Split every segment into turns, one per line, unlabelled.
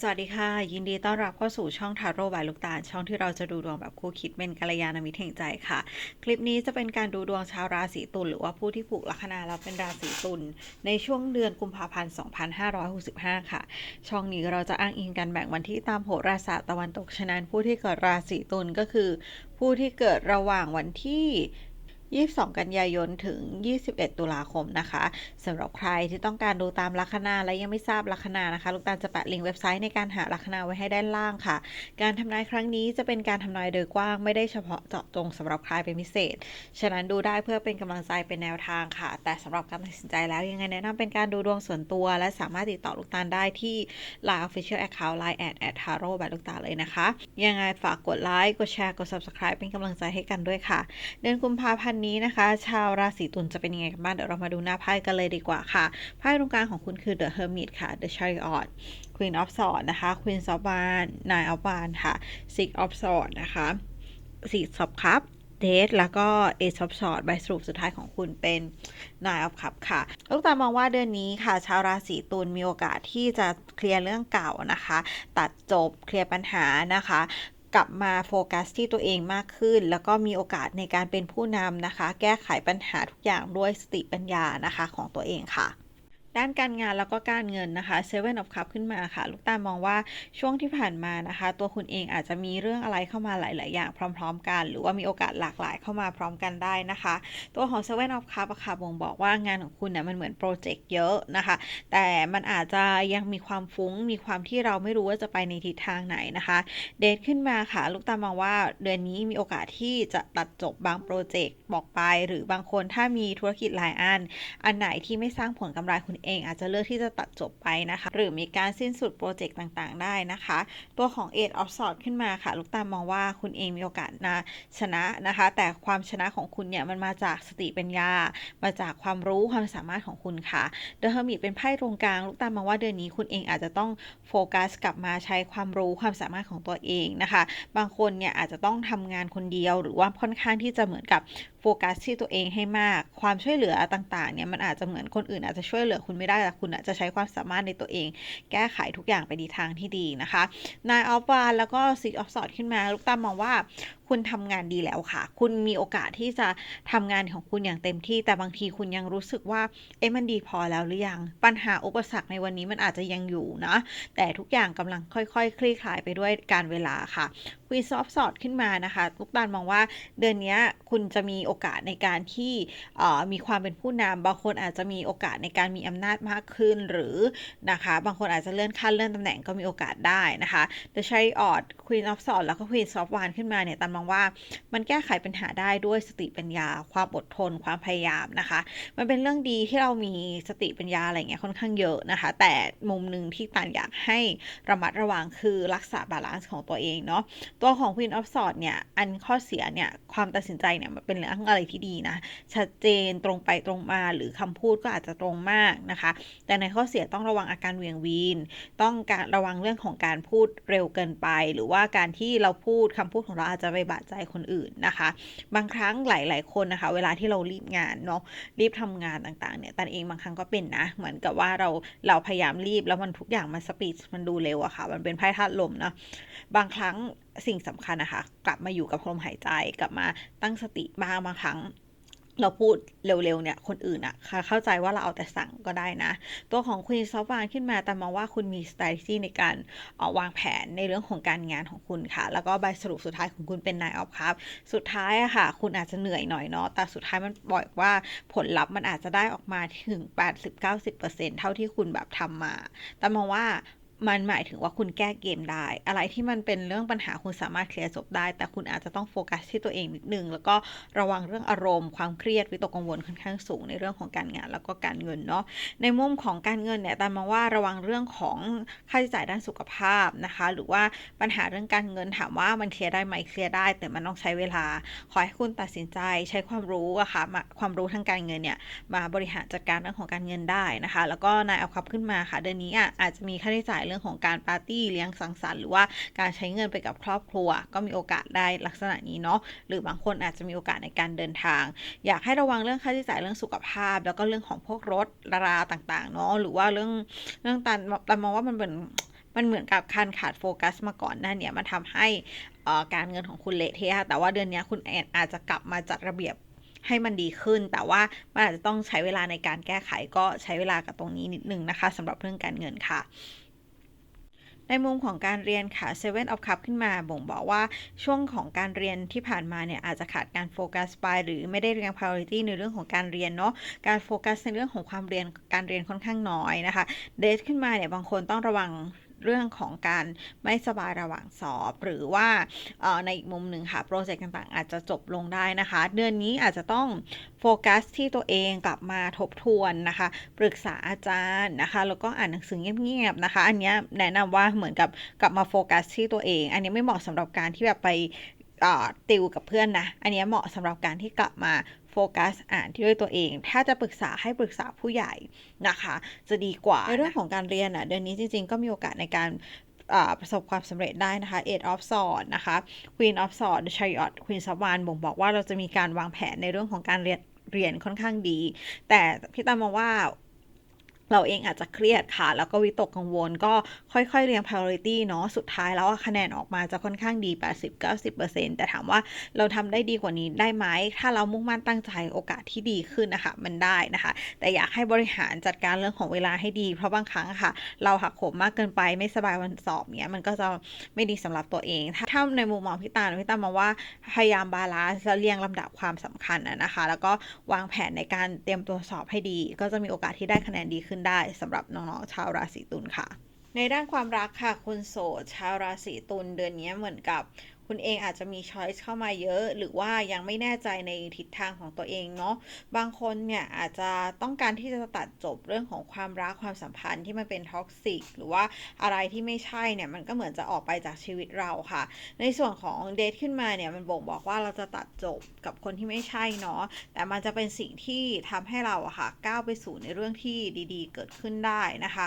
สวัสดีค่ะ ยินดีต้อนรับเข้าสู่ช่องทาโร่บายลูกตาล ช่องที่เราจะดูดวงแบบคู่คิดเป็นกัลยาณมิตรแห่งใจค่ะ คลิปนี้จะเป็นการดูดวงชาวราศีตุลหรือว่าผู้ที่ผูกลัคนาแล้วเป็นราศีตุลในช่วงเดือนกุมภาพันธ์ 2565 ค่ะ ช่องนี้เราจะอ้างอิงกันแบ่งวันที่ตามโหราศาสตร์ตะวันตกฉะนั้นผู้ที่เกิดราศีตุลก็คือ ผู้ที่เกิดระหว่างวันที่ 22 กันยายนถึง 21 ตุลาคมนะคะสำหรับใครที่ต้องการดูตามลัคนาและยังไม่ทราบลัคนานะคะ ลูกตาลจะแปะลิงก์เว็บไซต์ในการหาลัคนาไว้ให้ด้านล่างค่ะ การทำนายครั้งนี้จะเป็นการทำนายโดยกว้างไม่ได้เฉพาะเจาะจงสำหรับใครเป็นพิเศษ ฉะนั้นดูได้เพื่อเป็นกำลังใจเป็นแนวทางค่ะ แต่สำหรับการตัดสินใจแล้วยังไงแนะนำเป็นการดูดวงส่วนตัว และสามารถติดต่อลูกตาลได้ที่ Line Official Account Line at at taro แบบลูกตาเลยนะคะ ยังไงฝากกดไลค์กดแชร์กด Subscribe เป็นกำลังใจให้กันด้วยค่ะ เดือนกุมภาพันธ์นี้นะคะ ชาวราศีตุลจะเป็นยังไงกันบ้างเดี๋ยวเรามาดูหน้าไพ่กันเลยดีกว่าค่ะไพ่ตรงกลางของคุณคือ The Hermit ค่ะ The Chariot Queen of Swords นะคะ Queen of w a n d Nine of w a n d ค่ะ Six of Swords นะคะ Six of Cups เดทแล้วก็ Ace of Swords ใบสรุปสุดท้ายของคุณเป็น Nine of Cups ค่ะ ลูกตามองว่าเดือนนี้ค่ะ ชาวราศีตุลมีโอกาสที่จะเคลียร์เรื่องเก่านะคะ ตัดจบเคลียร์ปัญหานะคะ กลับมาโฟกัสที่ตัวเองมากขึ้น แล้วก็มีโอกาสในการเป็นผู้นำนะคะ แก้ไขปัญหาทุกอย่างด้วยสติปัญญานะคะของตัวเองค่ะ ด้านการงานแล้วก็การเงินนะคะ Seven of Cups ขึ้นมาค่ะ ลูกตามองว่าช่วงที่ผ่านมานะคะ ตัวคุณเองอาจจะมีเรื่องอะไรเข้ามาหลาย ๆ อย่างพร้อม ๆ กัน หรือว่ามีโอกาสหลากหลายเข้ามาพร้อมกันได้นะคะ ตัวของ Seven of Cups ค่ะบ่งบอกว่างานของคุณเนี่ยมันเหมือนโปรเจกต์เยอะนะคะ แต่มันอาจจะยังมีความฟุ้งมีความที่เราไม่รู้ว่าจะไปในทิศทางไหนนะคะ เดทขึ้นมาค่ะ ลูกตามมองว่าเดือนนี้มีโอกาสที่จะตัดจบบางโปรเจกต์บอกไป หรือบางคนถ้ามีธุรกิจหลายอัน อันไหนที่ไม่สร้างผลกำไรคุณเองอาจจะเลือกที่จะตัดจบไปนะคะ หรือมีการสิ้นสุดโปรเจกต์ต่างๆ ได้นะคะ ตัวของ Eight of Swords ขึ้นมาค่ะ ลูกตามองว่าคุณเองมีโอกาสนะชนะนะคะ แต่ความชนะของคุณเนี่ยมันมาจากสติปัญญา มาจากความรู้ความสามารถของคุณค่ะ The Hermit เป็นไพ่ตรงกลาง ลูกตามมองว่าเดือนนี้คุณเองอาจจะต้องโฟกัสกลับมาใช้ความรู้ความสามารถของตัวเองนะคะ บางคนเนี่ยอาจจะต้องทำงานคนเดียวหรือว่าค่อนข้างที่จะเหมือนกับ ฟกัสที่ตัวเองให้มาก ความช่วยเหลือต่างๆเนี่ยมันอาจจะเหมือนคนอื่นอาจจะช่วยเหลือคุณไม่ได้แต่คุณอาจจะใช้ความสามารถในตัวเอง แก้ไขทุกอย่างไปในทางที่ดีนะคะนายออฟวานแล้วก็ซิกออฟสอดขึ้นมา ลูกตามมองว่าคุณทำงานดีแล้วค่ะ คุณมีโอกาสที่จะทำงานของคุณอย่างเต็มที่ แต่บางทีคุณยังรู้สึกว่า เอ๊ะมันดีพอแล้วหรือยัง ปัญหาอุปสรรคในวันนี้มันอาจจะยังอยู่นะ แต่ทุกอย่างกำลังค่อยๆคคลี่คลายไปด้วยการเวลาค่ะควีนซอฟสอดขึ้นมานะคะลูกตาลมองว่าเดือนนี้คุณจะมีโอกาสในการที่มีความเป็นผู้นำบางคนอาจจะมีโอกาสในการมีอำนาจมากขึ้นหรือนะคะ บางคนอาจจะเลื่อนขั้นเลื่อนตำแหน่งก็มีโอกาสได้นะคะ The Chariot Queen of Swords แล้วก็ Queen of Wands ขึ้นมาเนี่ยตามมองว่ามันแก้ไขปัญหาได้ด้วยสติปัญญา ความอดทน ความพยายามนะคะ มันเป็นเรื่องดีที่เรามีสติปัญญาอะไรเงี้ยค่อนข้างเยอะนะคะ แต่มุมหนึ่งที่ตานอยากให้ระมัดระวังคือรักษาบาลานซ์ของตัวเองเนาะตัวของ Queen of Swords เนี่ยอันข้อเสียเนี่ยความตัดสินใจเนี่ยมันเป็นเรื่องอะไรที่ดีนะชัดเจนตรงไปตรงมาหรือคำพูดก็อาจจะตรงมากนะคะ แต่ในข้อเสียต้องระวังอาการเวียงวีนต้องการระวังเรื่องของการพูดเร็วเกินไป หรือว่าการที่เราพูดคำพูดของเราอาจจะไปบาดใจคนอื่นนะคะ บางครั้งหลาย ๆ คนนะคะ เวลาที่เรารีบงานเนาะรีบทำงานต่างๆเนี่ยตันเองบางครั้งก็เป็นนะ เหมือนกับว่าเราเราพยายามรีบแล้วมันทุกอย่างมันสปีดมันดูเร็วอะค่ะ มันเป็นไพ่ธาตุลมเนาะบางครั้งสิ่งสำคัญนะคะ กลับมาอยู่กับลมหายใจกลับมาตั้งสติบ้างบางครั้ง เราพูดเร็วๆ เนี่ย คนอื่นอะเข้าใจว่าเราเอาแต่สั่งก็ได้นะ ตัวของคุณซอฟวานขึ้นมา แต่มองว่าคุณมี strategy ในการวางแผนในเรื่องของการงานของคุณค่ะ แล้วก็ใบสรุปสุดท้ายของคุณเป็นนายออฟครับ สุดท้ายอะค่ะ คุณอาจจะเหนื่อยหน่อยเนาะ แต่สุดท้ายมันบอกว่าผลลัพธ์มันอาจจะได้ออกมาถึง 80-90%เท่าที่คุณแบบทำมา แต่มองว่า มันหมายถึงว่าคุณแก้เกมได้ อะไรที่มันเป็นเรื่องปัญหาคุณสามารถเคลียร์จบได้ แต่คุณอาจจะต้องโฟกัสที่ตัวเองนิดนึง แล้วก็ระวังเรื่องอารมณ์ความเครียดวิตกกังวลค่อนข้างสูงในเรื่องของการงาน แล้วก็การเงินเนาะในมุมของการเงินเนี่ยตามมาว่าระวังเรื่องของค่าใช้จ่ายด้านสุขภาพนะคะ หรือว่าปัญหาเรื่องการเงินถามว่ามันเคลียร์ได้ไหมเคลียร์ได้ แต่มันต้องใช้เวลา ขอให้คุณตัดสินใจใช้ความรู้อะค่ะความรู้ทางการเงินเนี่ยมาบริหารจัดการเรื่องของการเงินได้นะคะ แล้วก็นายเอาคับขึ้นมาค่ะเดือนนี้อะอาจจะมีค่าใช้จ่ายเรื่องของการปาร์ตี้เลี้ยงสังสรรค์หรือว่าการใช้เงินไปกับครอบครัว ก็มีโอกาสได้ลักษณะนี้เนาะหรือบางคนอาจจะมีโอกาสในการเดินทาง อยากให้ระวังเรื่องค่าใช้จ่ายเรื่องสุขภาพ แล้วก็เรื่องของพวกรถราต่างๆเนาะหรือว่าเรื่องเรื่องตันตันมองว่ามันเป็นมันเหมือนกับการขาดโฟกัสมาก่อนหน้าเนี้มันทำให้การเงินของคุณเละเทะแต่ว่าเดือนนี้คุณแอนอาจจะกลับมาจัดระเบียบให้มันดีขึ้น แต่ว่ามันอาจจะต้องใช้เวลาในการแก้ไขก็ใช้เวลากับตรงนี้นิดนึงนะคะสำหรับเรื่องการเงินค่ะ ในมุมของการเรียนค่ะ Seven of Cup ขึ้นมาบ่งบอกว่าช่วงของการเรียนที่ผ่านมาเนี่ยอาจจะขาดการโฟกัสไป หรือไม่ได้เรียง priority ในเรื่องของการเรียนเนาะการโฟกัสในเรื่องของความเรียนการเรียนค่อนข้างน้อยนะคะเดทขึ้นมาเนี่ยบางคนต้องระวัง เรื่องของการไม่สบายระหว่างสอบ หรือว่าในอีกมุมหนึ่งค่ะ โปรเจกต์ต่างๆ อาจจะจบลงได้นะคะ เดือนนี้อาจจะต้องโฟกัสที่ตัวเองกลับมาทบทวนนะคะ ปรึกษาอาจารย์นะคะ แล้วก็อ่านหนังสือเงียบๆนะคะ อันนี้แนะนำว่าเหมือนกับกลับมาโฟกัสที่ตัวเอง อันนี้ไม่เหมาะสำหรับการที่แบบไปเติวกับเพื่อนนะ อันนี้เหมาะสำหรับการที่กลับมา ฟกัสอ่านที่ด้วยตัวเอง ถ้าจะปรึกษาให้ปรึกษาผู้ใหญ่นะคะ จะดีกว่า ในเรื่องของการเรียนอะเดือนนี้จริง ๆ ก็มีโอกาสในการประสบความสำเร็จได้นะคะ Eight of Swords นะคะ Queen of Swords The Chariot Queen of Wands บ่งบอกว่าเราจะมีการวางแผนในเรื่องของการเรียนเรียนค่อนข้างดี แต่พี่ตามองว่า เราเองอาจจะเครียดค่ะ แล้วก็วิตกกังวลก็ค่อยๆ เรียง priority เนาะ สุดท้ายแล้วคะแนนออกมาจะค่อนข้างดี 80-90%แต่ถามว่าเราทำได้ดีกว่านี้ได้ไหม ถ้าเรามุ่งมั่นตั้งใจโอกาสที่ดีขึ้นนะคะ มันได้นะคะ แต่อยากให้บริหารจัดการเรื่องของเวลาให้ดี เพราะบางครั้งค่ะ เราหักโหมมากเกินไปไม่สบายวันสอบเนี้ยมันก็จะไม่ดีสำหรับตัวเอง ถ้าถ้าในมุมมองพี่ตาพี่ตามองว่าพยายามบาลานซ์และเรียงลำดับความสำคัญนะคะ แล้วก็วางแผนในการเตรียมตัวสอบให้ดี ก็จะมีโอกาสที่ได้คะแนนดีขึ้นได้สำหรับน้องๆชาวราศีตุลค่ะ ในด้านความรักค่ะคุณโสด ชาวราศีตุลเดือนนี้เหมือนกับ คุณเองอาจจะมีช้อยส์เข้ามาเยอะ หรือว่ายังไม่แน่ใจในทิศทางของตัวเองเนาะบางคนเนี่ยอาจจะต้องการที่จะตัดจบเรื่องของความรักความสัมพันธ์ที่มันเป็นท็อกซิกหรือว่าอะไรที่ไม่ใช่เนี่ยมันก็เหมือนจะออกไปจากชีวิตเราค่ะ ในส่วนของเดทขึ้นมาเนี่ยมันบ่งบอกว่าเราจะตัดจบกับคนที่ไม่ใช่เนาะแต่มันจะเป็นสิ่งที่ทำให้เราอะค่ะก้าวไปสู่ในเรื่องที่ดีๆ เกิดขึ้นได้นะคะ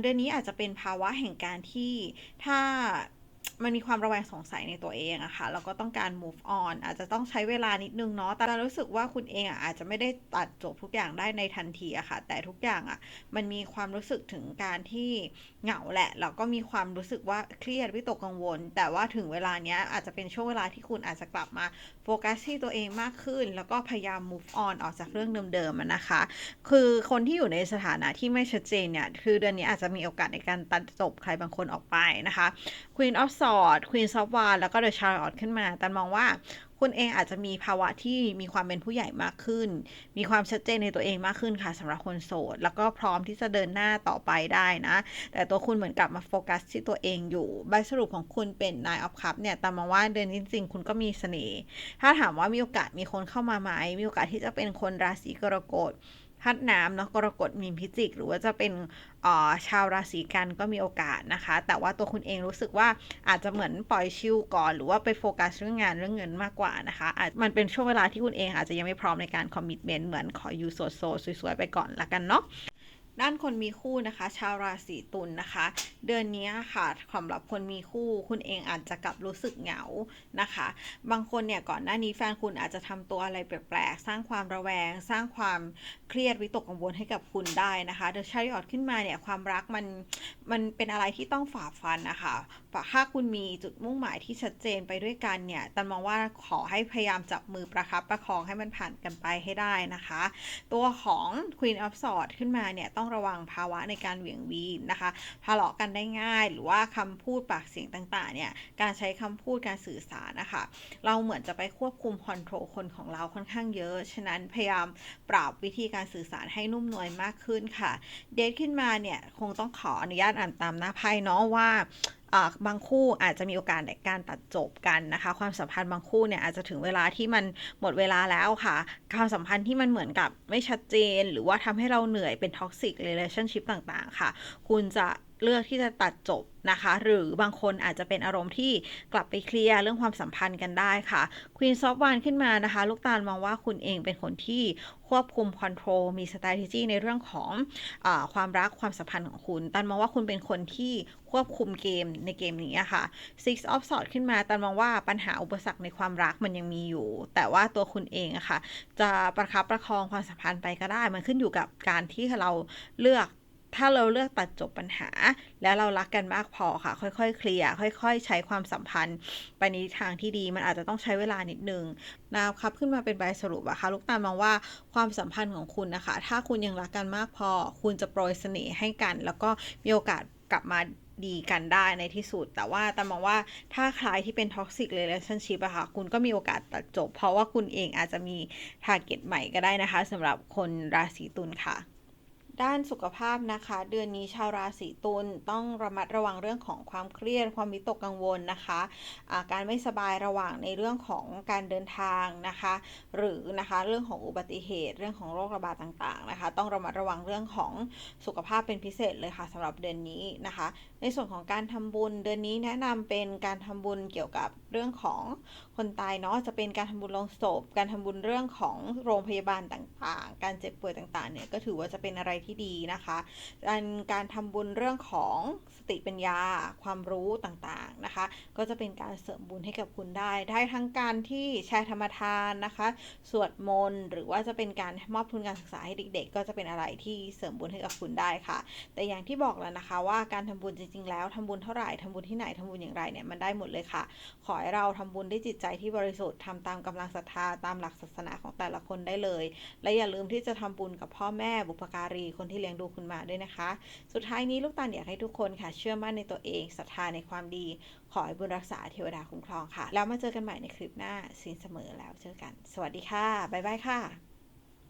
เดือนนี้อาจจะเป็นภาวะแห่งการที่ถ้า มันมีความระแวงสงสัยในตัวเองอะค่ะแล้วก็ต้องการ move on อาจจะต้องใช้เวลานิดนึงเนาะ แต่เรารู้สึกว่าคุณเองอะอาจจะไม่ได้ตัดจบทุกอย่างได้ในทันทีอะค่ะ แต่ทุกอย่างอะมันมีความรู้สึกถึงการที่เหงาแหละ แล้วก็มีความรู้สึกว่าเครียดวิตกกังวล แต่ว่าถึงเวลาเนี้ยอาจจะเป็นช่วงเวลาที่คุณอาจจะกลับมาโฟกัสที่ตัวเองมากขึ้น แล้วก็พยายาม move on ออกจากเรื่องเดิมๆนะคะ คือคนที่อยู่ในสถานะที่ไม่ชัดเจนเนี่ย คือเดือนนี้อาจจะมีโอกาสในการตัดจบใครบางคนออกไปนะคะ Queen of Swords Queen of Wands แล้วก็ The Chariot ขึ้นมา แต่มองว่าคุณเองอาจจะมีภาวะที่มีความเป็นผู้ใหญ่มากขึ้น มีความชัดเจนในตัวเองมากขึ้นค่ะสำหรับคนโสด แล้วก็พร้อมที่จะเดินหน้าต่อไปได้นะ แต่ตัวคุณเหมือนกลับมาโฟกัสที่ตัวเองอยู่ ใบสรุปของคุณเป็น Nine of Cups เนี่ยแต่มองว่าเดือนจริง ๆ คุณก็มีเสน่ห์ ถ้าถามว่ามีโอกาสมีคนเข้ามาไหม มีโอกาสที่จะเป็นคนราศีกรกฎ พัดน้ำเนาะกรกฎมีนพิจิก หรือว่าจะเป็นออชาวราศีกันก็มีโอกาสนะคะ แต่ว่าตัวคุณเองรู้สึกว่าอาจจะเหมือนปล่อยชิลก่อน หรือว่าไปโฟกัสเรื่องงานเรื่องเงินมากกว่านะคะอาจมันเป็นช่วงเวลาที่คุณเองอาจจะยังไม่พร้อมในการคอมมิชเมนต์เหมือนขออยู่โสดๆสวยๆไปก่อนละกันเนาะ ด้านคนมีคู่นะคะ ชาวราศีตุลนนะคะ เดือนนี้ค่ะสำหรับคนมีคู่คุณเองอาจจะกลับรู้สึกเหงานะคะ บางคนเนี่ยก่อนหน้านี้แฟนคุณอาจจะทำตัวอะไรแปลกๆ สร้างความระแวง สร้างความเครียดวิตกกังวลให้กับคุณได้นะคะเดอะชาริออตขึ้นมาเนี่ยความรักมันมันเป็นอะไรที่ต้องฝ่าฟันนะคะถ้าคุณมีจุดมุ่งหมายที่ชัดเจนไปด้วยกันเนี่ยตันมองว่าขอให้พยายามจับมือประคับประคองให้มันผ่านกันไปให้ได้นะคะ ตัวของ Queen of Swords ขึ้นมาเนี่ยต้องระวังภาวะในการเหวี่ยงวีนนะคะทะเลาะกันได้ง่าย หรือว่าคำพูดปากเสียงต่างๆเนี่ยการใช้คำพูดการสื่อสารนะคะเราเหมือนจะไปควบคุมคอนโทรลคนของเราค่อนข้างเยอะ ฉะนั้นพยายามปรับวิธีการสื่อสารให้นุ่มนวลมากขึ้นค่ะ เดทขึ้นมาเนี่ยคงต้องขออนุญาตอ่านตามหน้าไพ่เนาะว่า บางคู่อาจจะมีโอกาสในการตัดจบกันนะคะ ความสัมพันธ์บางคู่เนี่ยอาจจะถึงเวลาที่มันหมดเวลาแล้วค่ะ ความสัมพันธ์ที่มันเหมือนกับไม่ชัดเจน หรือว่าทำให้เราเหนื่อยเป็นท็อกซิกเรลชั่นชิพต่างๆ ค่ะ คุณจะ เลือกที่จะตัดจบนะคะ หรือบางคนอาจจะเป็นอารมณ์ที่กลับไปเคลียร์เรื่องความสัมพันธ์กันได้ค่ะ Queen of Wands ขึ้นมานะคะ ลูกตาลมองว่าคุณเองเป็นคนที่ควบคุมคอนโทรลมี strategy ในเรื่องของอความรักความสัมพันธ์ของคุณ ตันมองว่าคุณเป็นคนที่ควบคุมเกมในเกมนี้ค่ะ Six of Swords ขึ้นมา ตันมองว่าปัญหาอุปสรรคในความรักมันยังมีอยู่ แต่ว่าตัวคุณเองอะค่ะ จะประคับประคองความสัมพันธ์ไปก็ได้ มันขึ้นอยู่กับการที่เราเลือก ถ้าเราเลือกตัดจบปัญหา แล้วเรารักกันมากพอค่ะ ค่อยๆ เคลียร์ค่อย ๆ ใช้ความสัมพันธ์ ไปในทางที่ดีมันอาจจะต้องใช้เวลานิดนึงนะครับขึ้นมาเป็นใบสรุปอะค่ะลูกตาลมองว่าความสัมพันธ์ของคุณนะคะ ถ้าคุณยังรักกันมากพอ คุณจะโปรยเสน่ห์ให้กัน แล้วก็มีโอกาสกลับมาดีกันได้ในที่สุด แต่ว่าตามมองว่าถ้าใครที่เป็นท็อกซิกเ a t i o n s h i p อะค่ะ คุณก็มีโอกาสตัดจบ เพราะว่าคุณเองอาจจะมีทาร์เก็ตใหม่ก็ได้นะคะสำหรับคนราศีตุลค่ะ ด้านสุขภาพนะคะ เดือนนี้ชาวราศีตุลต้องระมัดระวังเรื่องของความเครียด ความวิตกกังวลนะคะะการไม่สบายระหว่างในเรื่องของการเดินทางนะคะ หรือนะคะเรื่องของอุบัติเหตุ เรื่องของโรคระบาดต่างๆนะคะ ต้องระมัดระวังเรื่องของสุขภาพเป็นพิเศษเลยค่ะสำหรับเดือนนี้นะคะ ในส่วนของการทำบุญเดือนนี้แนะนำเป็นการทำบุญเกี่ยวกับเรื่องของคนตายเนาะจะเป็นการทำบุญลงศพ การทำบุญเรื่องของโรงพยาบาลต่างๆ การเจ็บป่วยต่างๆเนี่ยก็ถือว่าจะเป็นอะไรที่ดีนะคะการการทำบุญเรื่องของสติปัญญาความรู้ต่างๆนะคะ ก็จะเป็นการเสริมบุญให้กับคุณได้ ได้ทั้งการที่แชร์ธรรมทานนะคะ สวดมนต์หรือว่าจะเป็นการมอบทุนการศึกษาให้เด็ก ๆ ก็จะเป็นอะไรที่เสริมบุญให้กับคุณได้ค่ะ แต่อย่างที่บอกแล้วนะคะว่าการทำบุญจริงๆแล้วทำบุญเท่าไหร่ทำบุญที่ไหนทำบุญอย่างไรเนี่ยมันได้หมดเลยค่ะ ขอให้เราทำบุญด้วยจิตใจที่บริสุทธิ์ทำตามกำลังศรัทธาตามหลักศาสนาของแต่ละคนได้เลย และอย่าลืมที่จะทำบุญกับพ่อแม่บุพการีคนที่เลี้ยงดูคุณมาด้วยนะคะ สุดท้ายนี้ลูกตาลอยากให้ทุกคนค่ะ เชื่อมั่นในตัวเองศรัทธาในความดี ขอให้บุญรักษาเทวดาคุ้มครองค่ะ แล้วมาเจอกันใหม่ในคลิปหน้าสินเสมอแล้วเจอกัน สวัสดีค่ะบ๊ายบายค่ะ